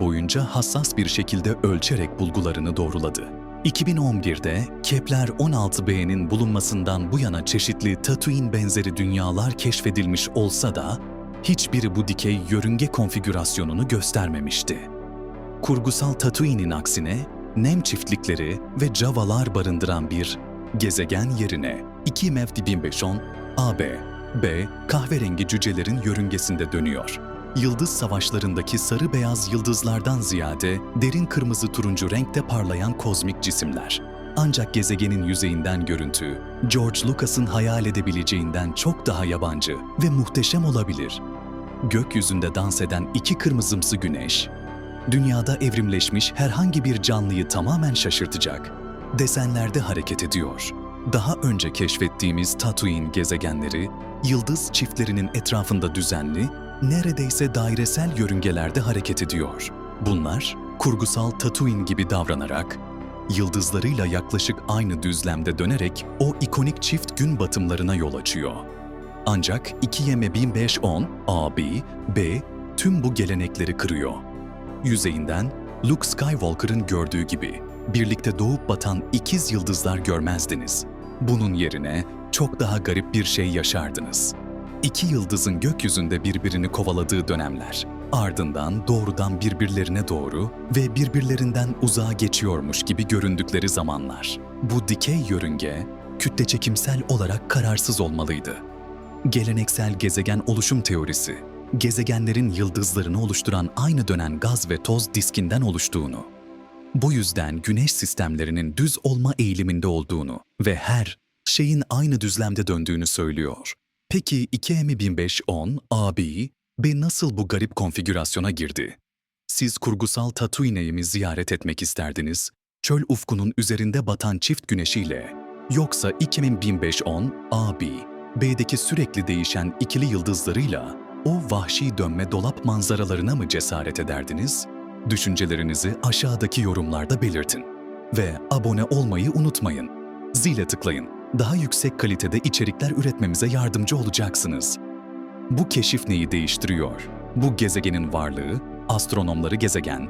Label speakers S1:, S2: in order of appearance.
S1: boyunca hassas bir şekilde ölçerek bulgularını doğruladı. 2011'de Kepler 16b'nin bulunmasından bu yana çeşitli Tatooine benzeri dünyalar keşfedilmiş olsa da hiçbiri bu dikey yörünge konfigürasyonunu göstermemişti. Kurgusal Tatooine'in aksine nem çiftlikleri ve Javalar barındıran bir gezegen yerine 2 MEV 1510 AB, B kahverengi cücelerin yörüngesinde dönüyor. Yıldız savaşlarındaki sarı beyaz yıldızlardan ziyade derin kırmızı turuncu renkte parlayan kozmik cisimler. Ancak gezegenin yüzeyinden görüntü, George Lucas'ın hayal edebileceğinden çok daha yabancı ve muhteşem olabilir. Gökyüzünde dans eden iki kırmızımsı güneş, dünyada evrimleşmiş herhangi bir canlıyı tamamen şaşırtacak. Desenlerde hareket ediyor. Daha önce keşfettiğimiz Tatooine gezegenleri, yıldız çiftlerinin etrafında düzenli, neredeyse dairesel yörüngelerde hareket ediyor. Bunlar, kurgusal Tatooine gibi davranarak, yıldızlarıyla yaklaşık aynı düzlemde dönerek o ikonik çift gün batımlarına yol açıyor. Ancak 2YM 1510 AB, B tüm bu gelenekleri kırıyor. Yüzeyinden Luke Skywalker'ın gördüğü gibi birlikte doğup batan ikiz yıldızlar görmezdiniz. Bunun yerine çok daha garip bir şey yaşardınız. İki yıldızın gökyüzünde birbirini kovaladığı dönemler, ardından doğrudan birbirlerine doğru ve birbirlerinden uzağa geçiyormuş gibi göründükleri zamanlar. Bu dikey yörünge, kütle çekimsel olarak kararsız olmalıydı. Geleneksel gezegen oluşum teorisi, gezegenlerin yıldızlarını oluşturan aynı dönen gaz ve toz diskinden oluştuğunu, bu yüzden güneş sistemlerinin düz olma eğiliminde olduğunu ve her şeyin aynı düzlemde döndüğünü söylüyor. Peki 2M 1510 AB B nasıl bu garip konfigürasyona girdi? Siz kurgusal Tatooine'yi mi ziyaret etmek isterdiniz? Çöl ufkunun üzerinde batan çift güneşiyle yoksa 201510 AB B'deki sürekli değişen ikili yıldızlarıyla o vahşi dönme dolap manzaralarına mı cesaret ederdiniz? Düşüncelerinizi aşağıdaki yorumlarda belirtin. Ve abone olmayı unutmayın. Zile tıklayın. Daha yüksek kalitede içerikler üretmemize yardımcı olacaksınız. Bu keşif neyi değiştiriyor? Bu gezegenin varlığı, astronomları gezegen,